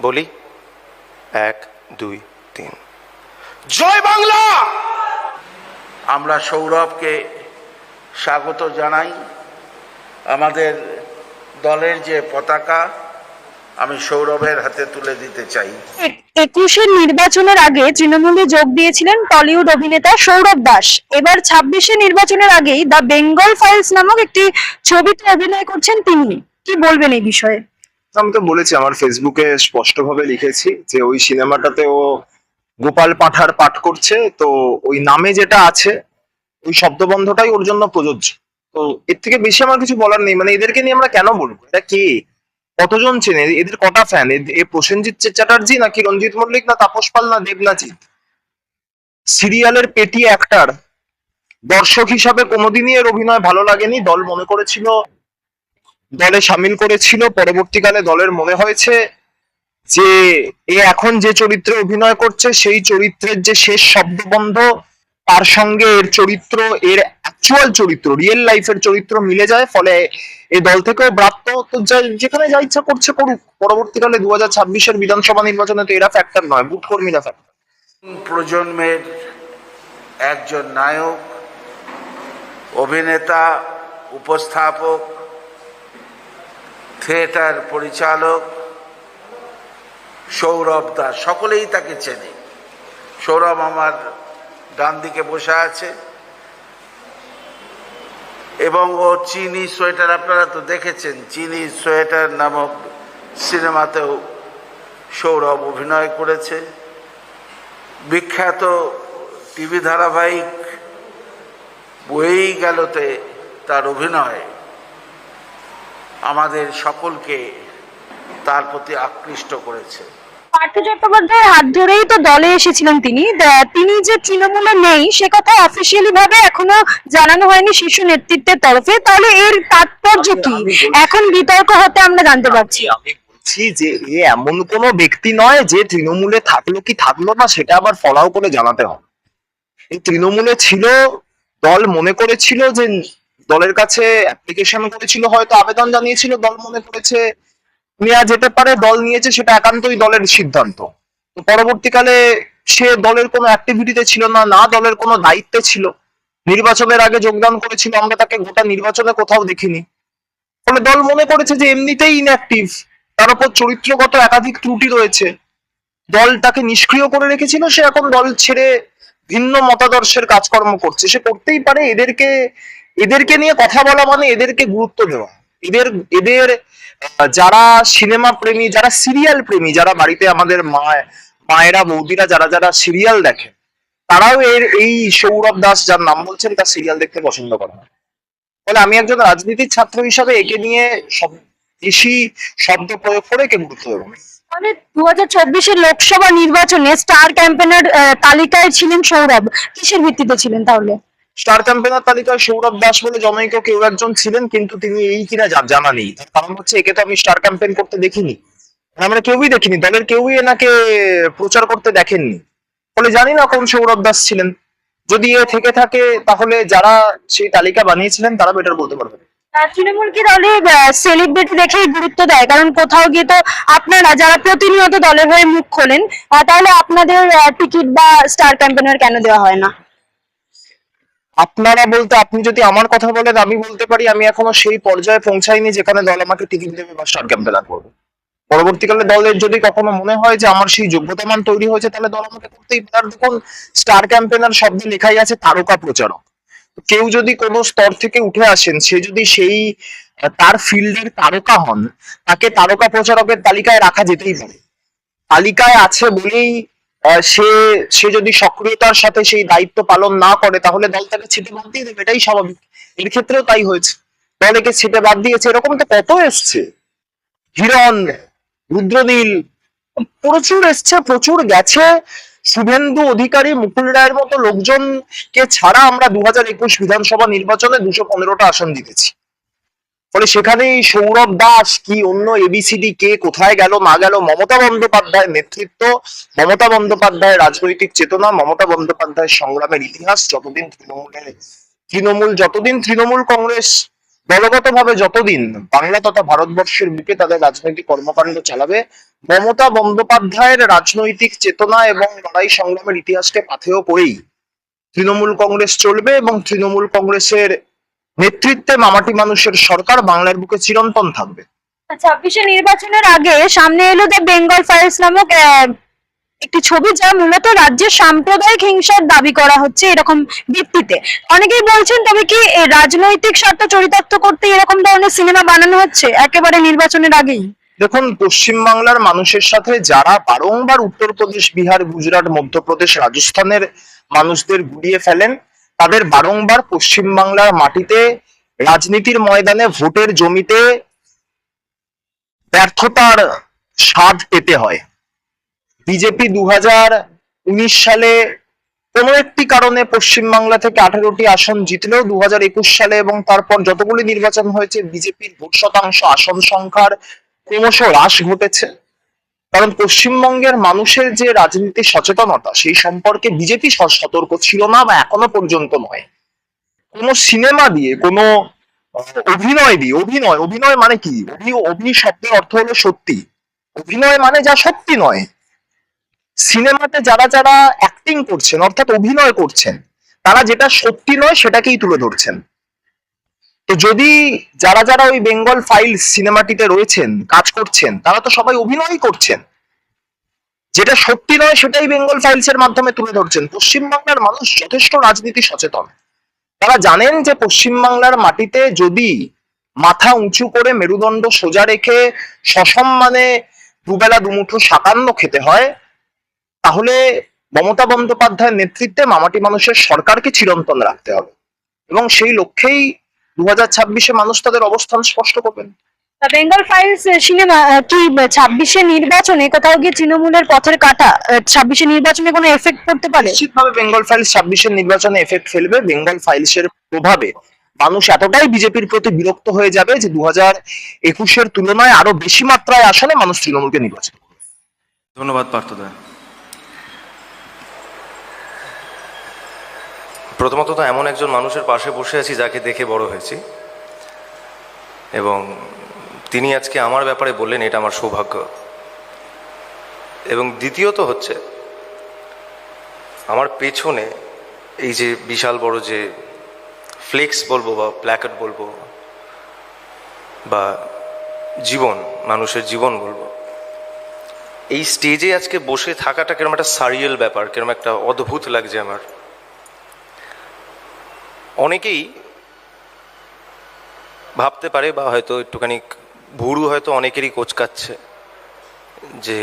বলি, এক, দুই, তিন। জয় বাংলা! আমরা সৌরভকে স্বাগত জানাই। আমাদের দলের যে পতাকা, আমি সৌরভের হাতে তুলে দিতে চাই। একুশের নির্বাচনের আগে তৃণমূলে যোগ দিয়েছিলেন টলিউড অভিনেতা সৌরভ দাস। এবার ছাব্বিশে নির্বাচনের আগেই দ্য বেঙ্গল ফাইলস নামক একটি ছবিতে অভিনয় করছেন তিনি। কি বলবেন এই বিষয়ে? আমি তো বলেছি, আমার ফেসবুকে স্পষ্টভাবে লিখেছি যে ওই সিনেমাটাতে ও গোপাল পাঠার পাঠ করছে, তো ওই নামে যেটা আছে, ওই শব্দবন্ধটাই ওর জন্য প্রযোজ্য। তো এর থেকে বেশি আমার কিছু বলার নেই মানে এদেরকে নিয়ে আমরা কেন বলব? এটা কে? কতজন চেনে? এদের কটা ফ্যান এ প্রসেনজিৎ চ্যাটার্জি নাকি রঞ্জিত মল্লিক না তাপস পাল না দেবনাজিৎ? সিরিয়ালের পেটি অ্যাক্টার দর্শক হিসাবে কোনোদিনই এর অভিনয় ভালো লাগেনি, দল মনে করেছিল দলে সামিল করেছিল। পরবর্তীকালে দলের মনে হয়েছে যে, এ এখন যে চরিত্রে অভিনয় করছে, সেই চরিত্রের যে শেষ শব্দবন্ধ, তার সঙ্গে এর চরিত্র, এর অ্যাকচুয়াল চরিত্র রিয়েল লাইফের চরিত্র মিলে যায়। ফলে এই দল থেকেও ব্রাত্য তো যেখানে যা ইচ্ছা করছে করুক। পরবর্তীকালে দু হাজার ছাব্বিশের বিধানসভা নির্বাচনে তো এরা ফ্যাক্টর নয় বুট কর্মীরা ফ্যাক্টর প্রজন্মের একজন নায়ক, অভিনেতা, উপস্থাপক থিয়েটার পরিচালক সৌরভ দাস, সকলেই তাকে চেনে। সৌরভ আমার ডান দিকে বসে আছে। এবং ও চিনি সোয়েটার, আপনারা তো দেখেছেন, চিনি সোয়েটার নামক সিনেমাতেও সৌরভ অভিনয় করেছে। বিখ্যাত টিভি ধারাবাহিক বয়েই গেলতে তার অভিনয়। আমাদের সকলকে তার প্রতি আকৃষ্ট করেছে। পার্থ চট্টোপাধ্যায়ের হাত ধরেই তো দলে এসেছিলেন তিনি। তিনি যে তৃণমূলে নেই সে কথা অফিসিয়ালি ভাবে এখনও জানানো হয়নি শীর্ষ নেতৃত্বের তরফে। তাহলে এর তাৎপর্য কি? এখন বিতর্ক হতে আমরা জানতে পারছি। আমি বলছি যে এ এমন কোনো ব্যক্তি নয় যে তৃণমূলে থাকল কি থাকল না সেটা আবার ফলাও করে জানাতে হবে। এই তৃণমূলে ছিল দল মনে করেছিল যে দলের কাছে অ্যাপ্লিকেশন করেছিল, হয়তো আবেদন জানিয়েছিল, দল মনে করেছে নেওয়া যেতে পারে, দল নিয়েছে, সেটা একান্তই দলের সিদ্ধান্ত। তো পরবর্তীকালে সে দলের কোনো অ্যাক্টিভিটিতে ছিল না না দলের কোনো দায়িত্বে ছিল। নির্বাচনের আগে যোগদান করেছিল, আমরা তাকে গোটা নির্বাচনে কোথাও দেখিনি। ফলে দল মনে করেছে যে এমনিতেই ইনঅ্যাক্টিভ তার উপর চরিত্রগত একাধিক ত্রুটি রয়েছে। দল তাকে নিষ্ক্রিয় করে রেখেছিল, সে এখন দল ছেড়ে ভিন্ন মতাদর্শের কাজকর্ম করছে। সে করতেই পারে, এদেরকে এদেরকে নিয়ে কথা বলা মানে এদেরকে গুরুত্ব দেওয়া। এদের এদের যারা সিনেমা প্রেমী, যারা সিরিয়াল প্রেমী, যারা বাড়িতে আমাদের মা মায়েরা, বৌদিরা, যারা যারা সিরিয়াল দেখে, তারাও এর, এই সৌরভ দাস যার নাম বলছেন, তার সিরিয়াল দেখতে পছন্দ করে। না ফলে আমি একজন রাজনীতির ছাত্র হিসাবে একে নিয়ে সব বেশি শব্দ প্রয়োগ করে একে গুরুত্ব দেবো। মানে দু হাজার লোকসভা নির্বাচনে স্টার ক্যাম্পেনের তালিকায় ছিলেন সৌরভ। কিসের ভিত্তিতে ছিলেন তাহলে? স্টার ক্যাম্পেনার তালিকায় সৌরভ দাস বলে জনৈক কেউ একজন ছিলেন কিন্তু তিনি এই কিনা জানা নেই। কারণ হচ্ছে একে তো আমি স্টার ক্যাম্পেইন করতে দেখিনি। মানে আমরা কেউই দেখিনি দলের কেউই এনাকে প্রচার করতে দেখেননি। ফলে জানি না কোন সৌরভ দাস ছিলেন। যদি এ থেকে থাকে তাহলে যারা সেই তালিকা বানিয়েছিলেন তারা বেটার বলতে পারবে। আহ, তৃণমূল কি দলে সেলিব্রিটি দেখেই গুরুত্ব দেয়? কারণ কোথাও গিয়ে তো আপনারা যারা প্রতিনিয়ত দলের হয়ে মুখ খোলেন তাহলে আপনাদের টিকিট বা স্টার ক্যাম্পেনার কেন দেওয়া হয় না? আপনারা বলতে, আপনি যদি আমার কথা বলেন, আমি বলতে পারি, আমি এখনও সেই পর্যায়ে পৌঁছাইনি যেখানে দল আমাকে টিকিট দেবে বা স্টার ক্যাম্পেনার করবে। পরবর্তীকালে দলের যদি কখনো মনে হয় যে আমার সেই যোগ্যতা মান তৈরি হয়েছে, তাহলে দল আমাকে করতেই পারে। দেখুন, স্টার ক্যাম্পেনার শব্দে লেখাই আছে তারকা প্রচারক। কেউ যদি কোনো স্তর থেকে উঠে আসেন, সে যদি সেই তার ফিল্ডের তারকা হন, তাকে তারকা প্রচারকের তালিকায় রাখা যেতেই পারে। তালিকায় আছে বলেই সে সে যদি সক্রিয়তার সাথে সেই দায়িত্ব পালন না করে, তাহলে দল তাকে ছেটে বাদ দিয়ে দেবে। এটাই স্বাভাবিক। এর ক্ষেত্রেও তাই হয়েছে। দল একে ছেটে বাদ দিয়েছে। এরকম তো কত এসছে? হিরণ, রুদ্রনীল, প্রচুর এসছে, প্রচুর গেছে। শুভেন্দু অধিকারী, মুকুল রায়ের মতো লোকজনকে ছাড়া আমরা দু হাজার একুশ বিধানসভা নির্বাচনে দুশো পনেরোটা আসন জিতেছি। ফলে সেখানে এই সৌরভ দাস কি অন্য এবিসিডি কে কোথায় গেল, না গেল, মমতা বন্দ্যোপাধ্যায়ের নেতৃত্ব, মমতা বন্দ্যোপাধ্যায়ের রাজনৈতিক চেতনা, মমতা বন্দ্যোপাধ্যায়ের সংগ্রামের ইতিহাস, যতদিন তৃণমূলের তৃণমূল, যতদিন তৃণমূল কংগ্রেস দলগতভাবে যতদিন বাংলা তথা ভারতবর্ষের বুকে তাদের রাজনৈতিক কর্মকাণ্ড চালাবে, মমতা বন্দ্যোপাধ্যায়ের রাজনৈতিক চেতনা এবং লড়াই সংগ্রামের ইতিহাসকে পাথেয় করেই তৃণমূল কংগ্রেস চলবে এবং তৃণমূল কংগ্রেসের নেতৃত্বে মামাটি মানুষের সরকার বাংলার বুকে চিরন্তন থাকবে। ছাব্বিশে নির্বাচনের আগে সামনে এলো দ্য বেঙ্গল ফায়ার্স নামক একটি ছবি যা মূলত রাজ্যের সাম্প্রদায়িক হিংসার দাবি করা হচ্ছে এরকম ভিত্তিতে। অনেকেই বলছেন তবে কি রাজনৈতিক স্বার্থ চরিতার্থ করতে এরকম ধরনের সিনেমা বানানো হচ্ছে একেবারে নির্বাচনের আগেই? দেখুন পশ্চিমবাংলার মানুষের সাথে যারা বারংবার উত্তরপ্রদেশ বিহার গুজরাট মধ্যপ্রদেশ রাজস্থানের মানুষদের গুলিয়ে ফেলেন তাদের বারংবার পশ্চিমবাংলার মাটিতে রাজনীতির ময়দানে ভোটের জমিতে ব্যর্থতার স্বাদ পেতে হয়। বিজেপি দু সালে কোনো একটি কারণে পশ্চিমবাংলা থেকে আঠারোটি আসন জিতলেও দু সালে এবং তারপর যতগুলি নির্বাচন হয়েছে, বিজেপির ভোট শতাংশ আসন সংখ্যার ক্রমশ হ্রাস ঘটেছে। কারণ পশ্চিমবঙ্গের মানুষের যে রাজনীতি সচেতনতা, সেই সম্পর্কে বিজেপি সতর্ক ছিল না বা এখনও পর্যন্ত নয়। কোনো সিনেমা দিয়ে, কোনো অভিনয় দিয়ে, অভিনয় অভিনয় মানে কি? অভি অভি শব্দের অর্থ হলো সত্যি। অভিনয় মানে যা সত্যি নয়। সিনেমাতে যারা যারা অ্যাক্টিং করছেন, অর্থাৎ অভিনয় করছেন, তারা যেটা সত্যি নয়, সেটাকেই তুলে ধরছেন। তো যদি যারা যারা ওই বেঙ্গল ফাইল সিনেমাটিতে রয়েছেন, কাজ করছেন, তারা তো সবাই অভিনয় করছেন। যেটা সত্যি নয়, সেটাই বেঙ্গল ফাইলস এর মাধ্যমে তুলে ধরছেন। পশ্চিমবাংলার মানুষ যথেষ্ট রাজনীতি সচেতন। তারা জানেন যে পশ্চিমবাংলার মাটিতে যদি মাথা উঁচু করে মেরুদণ্ড সোজা রেখে সসম্মানে দুবেলা দুমুঠো সাতান্ন খেতে হয়, তাহলে মমতা বন্দ্যোপাধ্যায়ের নেতৃত্বে মামাটি মানুষের সরকারকে চিরন্তন রাখতে হবে। এবং সেই লক্ষ্যেই দু হাজার ছাব্বিশে মানুষ তাদের অবস্থান স্পষ্ট করবেন। বেঙ্গল ফাইলস সিনেমা কি ছাব্বিশে নির্বাচনে কোথাও গিয়ে তৃণমূলের পথের কাটা ছাব্বিশে নির্বাচনে কোনো এফেক্ট পড়তে পারে? নিশ্চিতভাবে বেঙ্গল ফাইলস ছাব্বিশের নির্বাচনে এফেক্ট ফেলবে। বেঙ্গল ফাইলসের প্রভাবে মানুষ এতটাই বিজেপির প্রতি বিরক্ত হয়ে যাবে যে দু হাজার একুশের তুলনায় আরও বেশি মাত্রায় আসনে মানুষ তৃণমূলকে নির্বাচন ধন্যবাদ পার্থদা। প্রথমত তো এমন একজন মানুষের পাশে বসে আছি যাকে দেখে বড় হয়েছি। এবং তিনি আজকে আমার ব্যাপারে বললেন, এটা আমার সৌভাগ্য। এবং দ্বিতীয়ত হচ্ছে, আমার পেছনে এই যে বিশাল বড় যে ফ্লেক্স বলব বা প্ল্যাকেট বলব বা জীবন, মানুষের জীবন বলব, এই স্টেজে আজকে বসে থাকাটা কিরম একটা সারিয়াল ব্যাপার, কিরম একটা অদ্ভুত লাগছে আমার। অনেকেই ভাবতে পারে বা হয়তো একটুখানি ভুরু হয়তো অনেকেরই কোচকাচ্ছে যে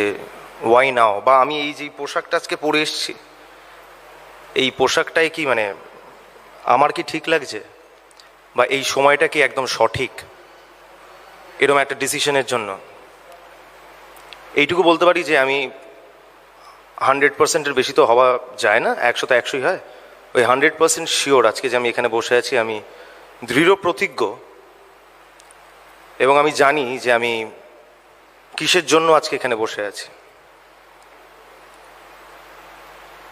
ওয়াই নাও বা আমি এই যে পোশাকটা আজকে পরে এসেছি, এই পোশাকটাই কি মানে আমার কি ঠিক লাগছে? বা এই সময়টা কি একদম সঠিক? এরকম একটা ডিসিশনের জন্য। এইটুকু বলতে পারি যে আমি হান্ড্রেড পার্সেন্টের বেশি তো হওয়া যায় না, একশো তো একশোই হয়। ওই হান্ড্রেড পার্সেন্ট শিওর আজকে যে আমি এখানে বসে আছি, আমি দৃঢ় প্রতিজ্ঞ। এবং আমি জানি যে আমি কিসের জন্য আজকে এখানে বসে আছি।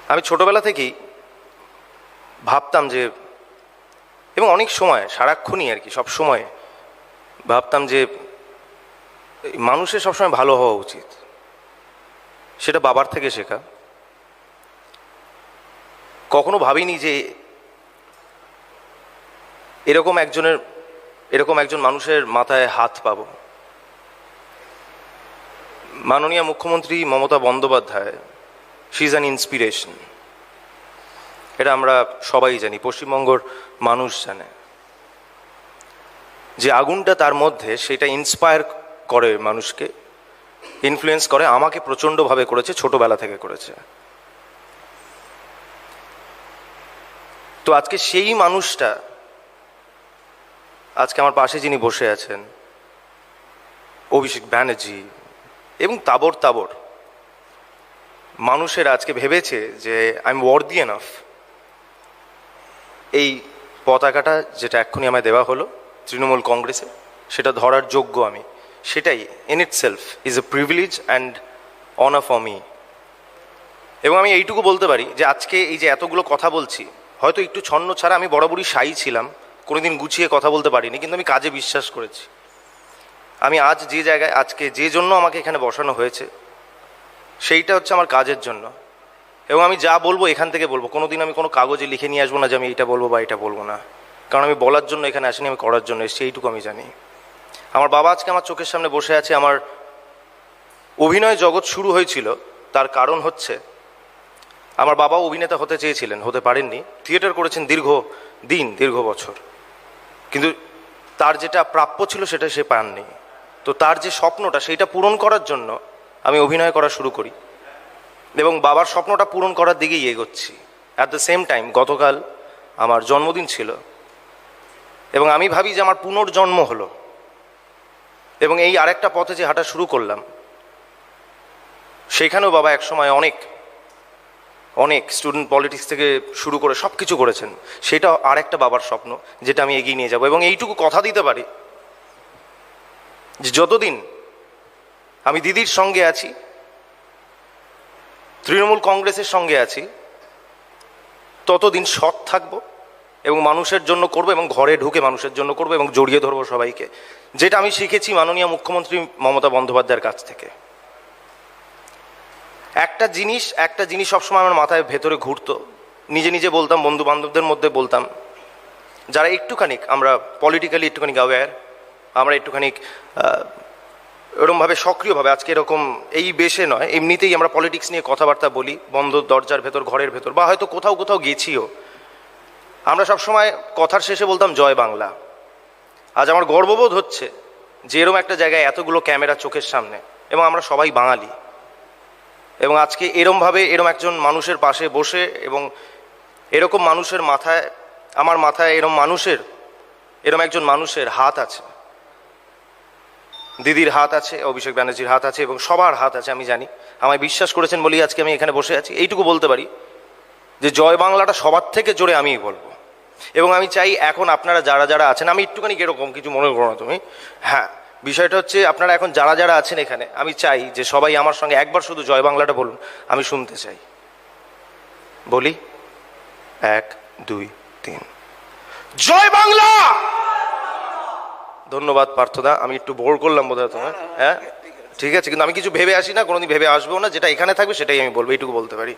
আমি ছোটবেলা থেকেই ভাবতাম যে, এবং অনেক সময়, সারাক্ষণই আর কি, সব সময় ভাবতাম যে, মানুষের সবসময় ভালো হওয়া উচিত। সেটা বাবার থেকে শেখা। কখনো ভাবিনি যে এরকম একজনের, এরকম একজন মানুষের মাথায় হাত পাব। মাননীয় মুখ্যমন্ত্রী Mamata Bandyopadhyay she is an inspiration এটা আমরা সবাই জানি, পশ্চিমবঙ্গর মানুষ জানে। যে আগুনটা তার মধ্যে সেটা ইন্সপায়ার করে মানুষকে ইনফ্লুয়েন্স করে, আমাকে প্রচণ্ডভাবে করেছে, ছোটবেলা থেকে করেছে। তো আজকে সেই মানুষটা, আজকে আমার পাশে যিনি বসে আছেন, অভিষেক ব্যানার্জি এবং তাবর তাবর, মানুষের আজকে ভেবেছে যে আই এম ওয়ার্দি এনাফ এই পতাকাটা যেটা এক্ষুনি আমায় দেওয়া হলো তৃণমূল কংগ্রেসে, সেটা ধরার যোগ্য আমি। সেটাই in itself is a privilege and honour for me এবং আমি এইটুকু বলতে পারি যে আজকে এই যে এতগুলো কথা বলছি হয়তো একটু ছন্ন ছাড়া আমি বরাবরই সাই ছিলাম, কোনোদিন গুছিয়ে কথা বলতে পারিনি, কিন্তু আমি কাজে বিশ্বাস করেছি। আমি আজ যে জায়গায়, আজকে যে জন্য আমাকে এখানে বসানো হয়েছে, সেইটা হচ্ছে আমার কাজের জন্য। এবং আমি যা বলব এখান থেকে বলব। কোনোদিন আমি কোনো কাগজে লিখে নিয়ে আসব না যে আমি এটা বলব বা এটা বলব না। কারণ আমি বলার জন্য এখানে আসিনি, আমি করার জন্য এসেছি, এইটুকু আমি জানি। আমার বাবা আজকে আমার চোখের সামনে বসে আছে, আমার অভিনয় জগৎ শুরু হয়েছিল, তার কারণ হচ্ছে আমার বাবাও অভিনেতা হতে চেয়েছিলেন, হতে পারেননি। থিয়েটার করেছেন দীর্ঘ দিন, দীর্ঘ বছর। কিন্তু তার যেটা প্রাপ্য ছিল সেটা সে পাননি। তো তার যে স্বপ্নটা, সেইটা পূরণ করার জন্য আমি অভিনয় করা শুরু করি। এবং বাবার স্বপ্নটা পূরণ করার দিকেই এগোচ্ছি। অ্যাট দ্য সেম টাইম গতকাল আমার জন্মদিন ছিল। এবং আমি ভাবি যে আমার পুনর্জন্ম হলো। এবং এই আরেকটা পথে যে হাঁটা শুরু করলাম, সেখানেও বাবা একসময় অনেক অনেক স্টুডেন্ট পলিটিক্স থেকে শুরু করে সব কিছু করেছেন। সেটা আর একটা বাবার স্বপ্ন, যেটা আমি এগিয়ে নিয়ে যাব এবং এইটুকু কথা দিতে পারি। যে যতদিন আমি দিদির সঙ্গে আছি, তৃণমূল কংগ্রেসের সঙ্গে আছি, ততদিন সৎ থাকব এবং মানুষের জন্য করব এবং ঘরে ঢুকে মানুষের জন্য করব এবং জড়িয়ে ধরবো সবাইকে। যেটা আমি শিখেছি মাননীয় মুখ্যমন্ত্রী মমতা বন্দ্যোপাধ্যায়ের কাছ থেকে। একটা জিনিস একটা জিনিস সবসময় আমার মাথায় ভেতরে ঘুরতো। নিজে নিজে বলতাম বন্ধু বান্ধবদের মধ্যে বলতাম, যারা একটুখানি আমরা পলিটিক্যালি একটুখানি অ্যাওয়্যার আমরা একটুখানি এরকমভাবে সক্রিয়ভাবে, আজকে এরকম এই বেশে নয়, এমনিতেই আমরা পলিটিক্স নিয়ে কথাবার্তা বলি, বন্ধ দরজার ভেতর, ঘরের ভেতর, বা হয়তো কোথাও কোথাও গেছিও। আমরা সবসময় কথার শেষে বলতাম, জয় বাংলা। আজ আমার গর্ববোধ হচ্ছে যে এরম একটা জায়গায় এতগুলো ক্যামেরা চোখের সামনে, এবং আমরা সবাই বাঙালি। এবং আজকে এরমভাবে এরম একজন মানুষের পাশে বসে এবং এরকম মানুষের মাথায়, আমার মাথায় এরম মানুষের, এরম একজন মানুষের হাত আছে। দিদির হাত আছে, অভিষেক ব্যানার্জির হাত আছে এবং সবার হাত আছে, আমি জানি। আমায় বিশ্বাস করেছেন বলেই আজকে আমি এখানে বসে আছি। এইটুকু বলতে পারি যে জয় বাংলাটা সবার থেকে জোরে আমিই বলব। এবং আমি চাই এখন আপনারা যারা যারা আছেন, আমি একটুখানি এরকম কিছু মনে করো না তুমি। হ্যাঁ বিষয়টা হচ্ছে আপনারা এখন যারা যারা আছেন এখানে আমি চাই যে সবাই আমার সঙ্গে একবার শুধু জয় বাংলাটা বলুন আমি শুনতে চাই। বলি? এক দুই তিন। জয় বাংলা! ধন্যবাদ পার্থদা আমি একটু বোর করলাম বোধহয় তোমার হ্যাঁ? ঠিক আছে কিন্তু আমি কিছু ভেবে আসি না কোনোদিন ভেবে আসব না যেটা এখানে থাকবে সেটাই আমি বলব এইটুকু বলতে পারি।